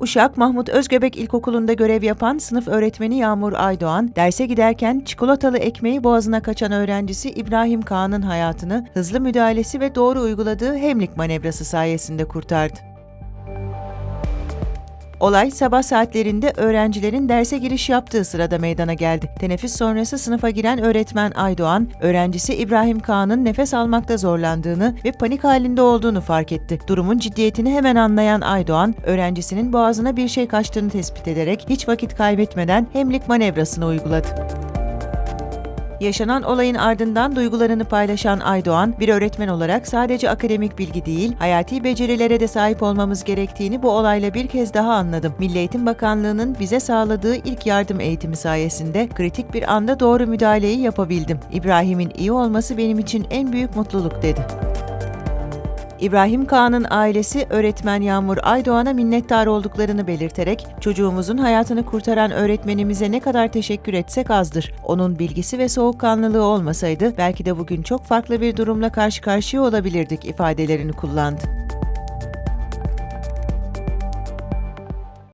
Uşak Mahmut Özgöbek İlkokulu'nda görev yapan sınıf öğretmeni Yağmur Aydoğan, derse giderken çikolatalı ekmeği boğazına kaçan öğrencisi İbrahim Kağan'ın hayatını hızlı müdahalesi ve doğru uyguladığı hemlik manevrası sayesinde kurtardı. Olay sabah saatlerinde öğrencilerin derse giriş yaptığı sırada meydana geldi. Teneffüs sonrası sınıfa giren öğretmen Aydoğan, öğrencisi İbrahim Kağan'ın nefes almakta zorlandığını ve panik halinde olduğunu fark etti. Durumun ciddiyetini hemen anlayan Aydoğan, öğrencisinin boğazına bir şey kaçtığını tespit ederek hiç vakit kaybetmeden hemlik manevrasını uyguladı. Yaşanan olayın ardından duygularını paylaşan Aydoğan, bir öğretmen olarak sadece akademik bilgi değil, hayati becerilere de sahip olmamız gerektiğini bu olayla bir kez daha anladım. Milli Eğitim Bakanlığı'nın bize sağladığı ilk yardım eğitimi sayesinde kritik bir anda doğru müdahaleyi yapabildim. İbrahim'in iyi olması benim için en büyük mutluluk dedi. İbrahim Kağan'ın ailesi öğretmen Yağmur Aydoğan'a minnettar olduklarını belirterek çocuğumuzun hayatını kurtaran öğretmenimize ne kadar teşekkür etsek azdır. Onun bilgisi ve soğukkanlılığı olmasaydı belki de bugün çok farklı bir durumla karşı karşıya olabilirdik ifadelerini kullandı.